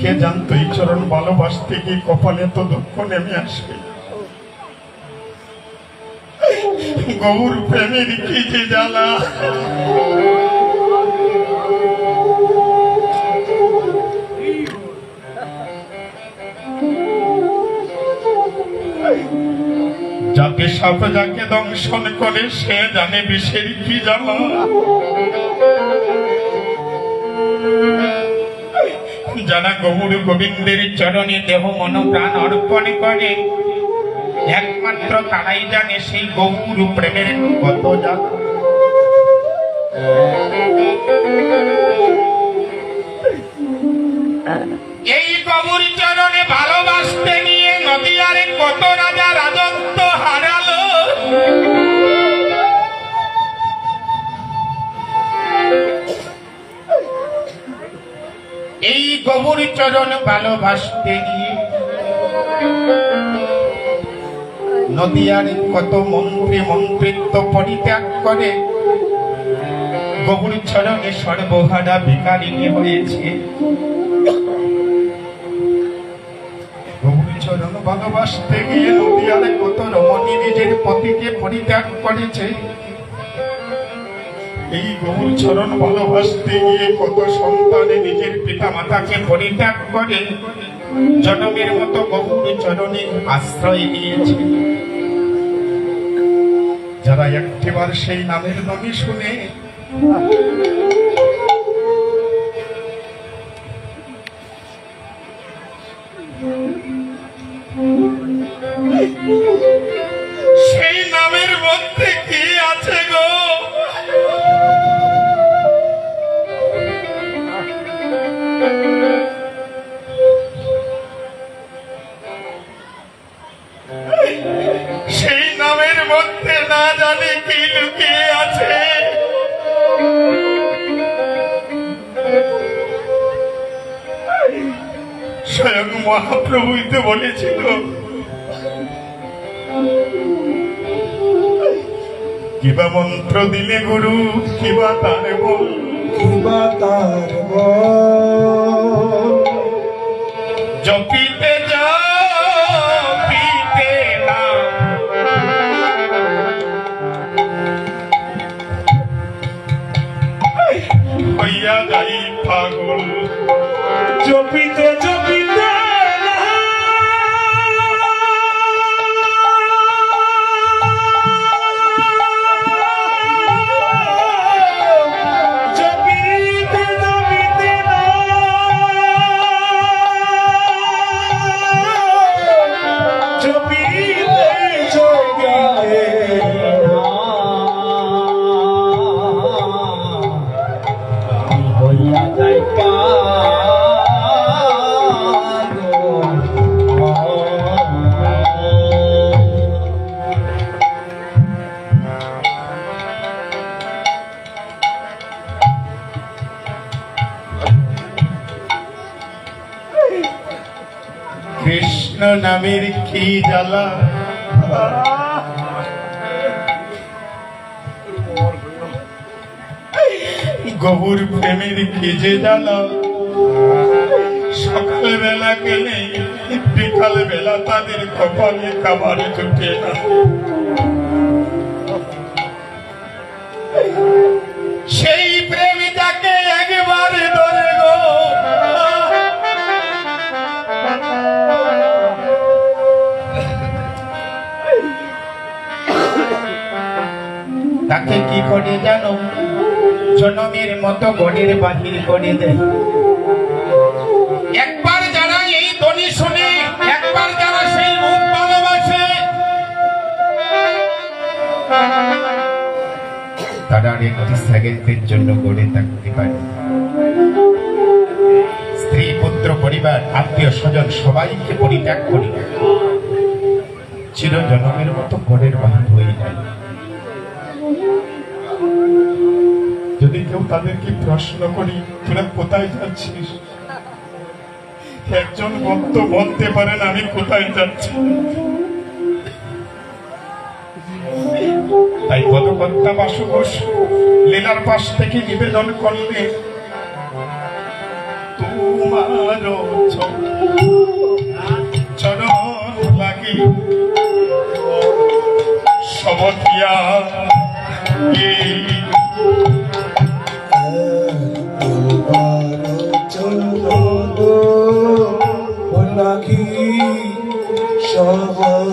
কে জানতো এই চরণ ভালোবাসতে গিয়ে কপালে তো দুঃখ নেমে আসবে? গৌর প্রেমের কি যে জ্বালা? যাকে সাপ যাকে দংশন করে, সে জানে বিষের কি জ্বালা। যারা গৌর গোবিন্দের চরণে দেহ মন প্রাণ অর্পণ করে। একমাত্র তারাই জানে সেই গৌর প্রেমের কত জ্বালা। এই গৌর চরণে ভালোবাসতে নিয়ে নদীয়ারে কত চরণ ভালোবাসতে গিয়ে। নদীয়ার কত মন্ত্রী মন্ত্রিত্ব পরিত্যাগ করে, গৌর চরণে সর্বহারা ভিকারিণী হয়েছে। চরণ ভালোবাসতে গিয়ে নদীয়ারে কত রমণী নিজের পতিকে পরিত্যাগ করেছে। এই গৌর চরণ ভালোবাসতে গিয়ে কত সন্তানে নিজের পিতা মাতাকে পরিত্যাগ করে জনমের মতো গৌর চরণে আশ্রয় নিয়েছে। যারা একটিবার সেই নামের নামে শুনে মহাপ্রভুই তো বলেছিল। কিবা মন্ত্র দিলে গুরু কিবা তার বল। কিবা তার বল। জপিতে জপিতে না। হইয়া যাই পাগল। জপিতে জপিতে কৃষ্ণ নামের কি জ্বালা? গবুর প্রেমের যে জ্বালা? সকাল বেলা গেলে বিকাল বেলা তাদের কপালে খাবার জুটে না। করে জানো? জনমের মতো গড়ের বাহির করে দেয়। একবার যারা এই ধ্বনি শুনে, একবার যারা সেই রূপ ভালোবাসে, তারা আর একটি সেকেন্ডের জন্য গড়ে থাকতে পারে। স্ত্রী, পুত্র, পরিবার, আত্মীয়, স্বজন, সবাইকে পরিত্যাগ করি। চির জনমের মতো গড়ের বাহির হয়ে যায়। কেউ তাদেরকে প্রশ্ন করি, তোরা কোথায় যাচ্ছিস? একজন ভক্ত বলতে পারেন, আমি কোথায় যাচ্ছি? তাই পদকর্তা বাসুঘোষ লীলার পাশ থেকে নিবেদন করলে তোমার চরণ লাগি। সমতিয়া এই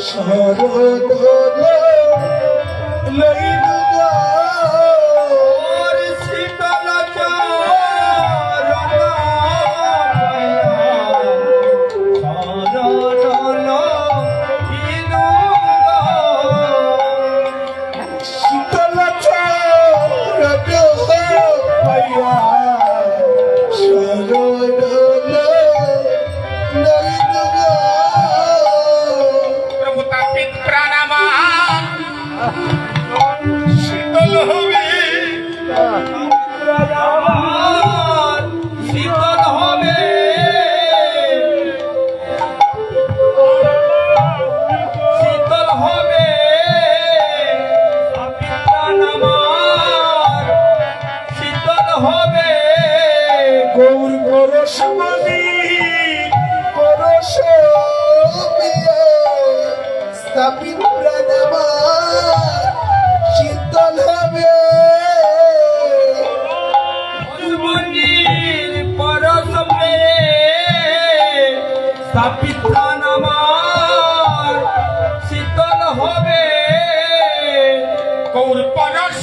شهر غدغدة لقيت হবে। গৌর পরশমণি পরশ স্থাপিত শীতল হবে। স্থাপিত আমার শীতল হবে। গৌর পরশ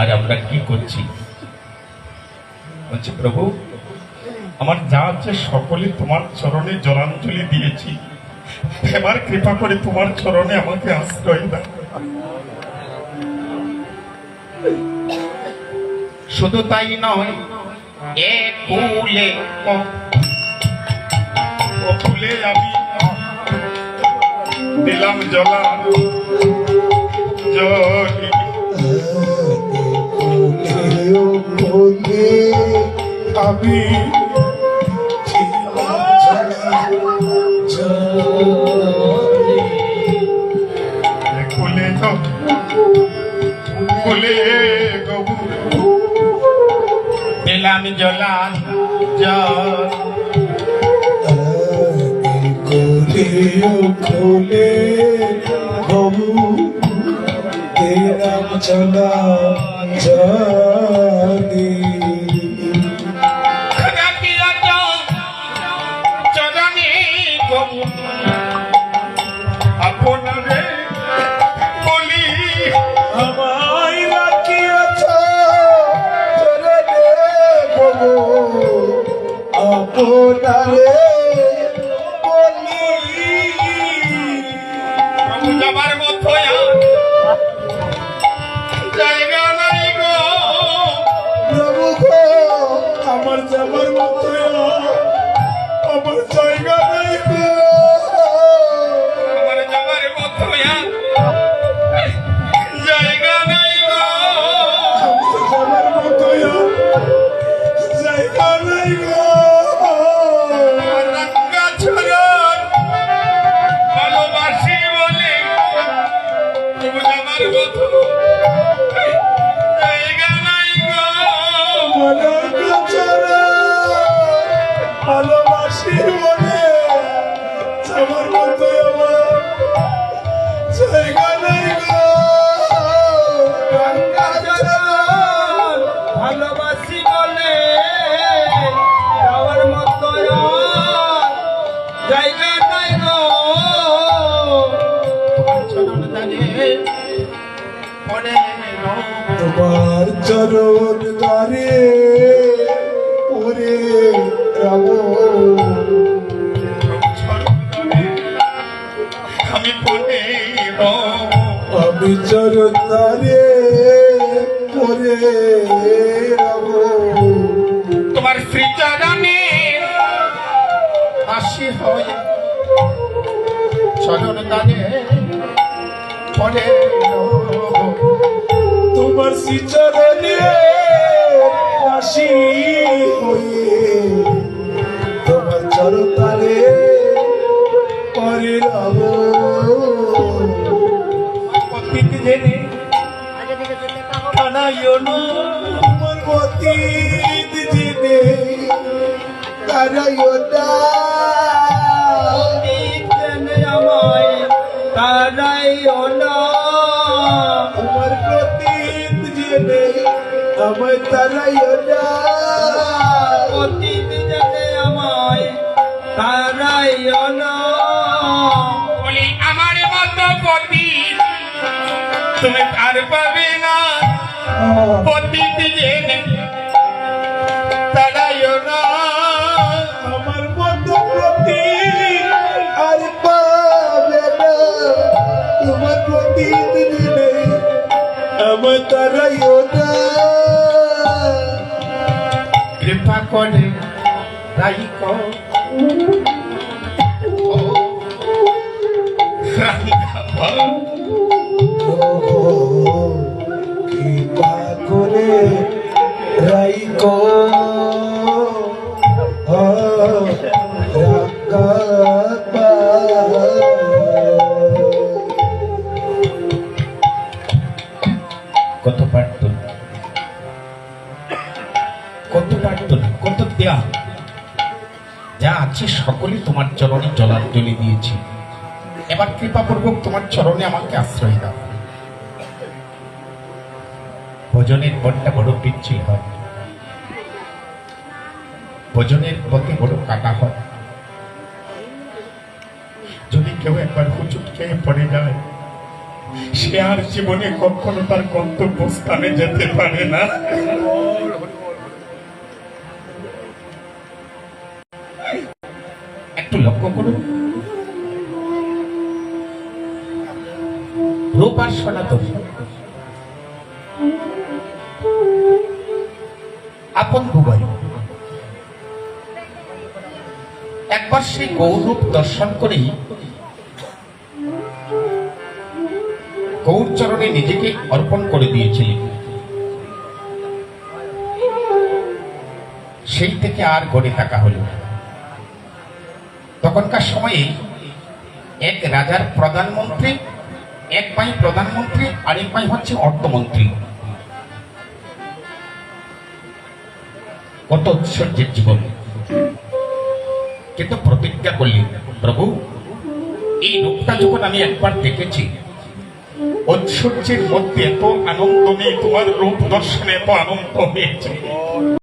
আর আমরা কি করছি? বলছি, প্রভু, আমার যা আছে সকলে তোমার চরণে জলাঞ্জলি দিয়েছি। এবার কৃপা করে তোমার চরণে আমাকে আশ্রয় দাও। শুধু তাই নয় ফুলে আমি দিলাম জলা জলি আমি কুলে তো কুলে গবু দিলাম জলা। জল খোলে বাবু তেরাম চলা জানি আপনারে বলি আমায় রাখিয়াছ। চরণে বাবু আপনারে তোমার চরণ দ্বারে ওরে রাম আমি পড়ে। আমি চরণ দ্বারে ওরে রাম তোমার শ্রীচরণে আসি হয়ে চরণ দানে পড়ে রব। শ্রীচরণে আসি হয়ে। তোমার দ্বারে ওরে রাম অতীত জেনে কানাইও না আমার অতীত জেনে তারাইও না আমায় তারাইও না। অতীত জেনে আমায় তারাইও না। বলি আমার মতো পতি তুমি আর পাবে না। অতীত জেনে করে তাই কো চরণে জলাঞ্জলি দিয়েছি। এবার কৃপাপূর্বক তোমার চরণে আমাকে আশ্রয় দাও। ভোজনের পরটা বড় পিচ্ছিল হয়। ভোজনের পথে বড় কাটা হয়। যদি কেউ একবার হুচুট খেয়ে পড়ে যায়, সে আর জীবনে কখনো তার গন্তব্যস্থানে যেতে পারে না। লক্ষ্য করুন। আপন দুবাই একবার সেই গৌরূপ দর্শন করেই গৌর চরণে নিজেকে অর্পণ করে দিয়েছিলেন। সেই থেকে আর গড়ে থাকা হলো তখনকার সময়ে এক রাজার প্রধানমন্ত্রী, এক পাই প্রধানমন্ত্রী আরেক পাই হচ্ছে অর্থমন্ত্রী। কত ঐশ্বর্যের জীবন। কিন্তু প্রতিজ্ঞা করলেন, প্রভু, এই রূপটা যখন আমি একবার দেখেছি, ঐশ্বর্যের মধ্যে এত আনন্দ নেই, তোমার রূপ দর্শনে এত আনন্দ হয়েছে।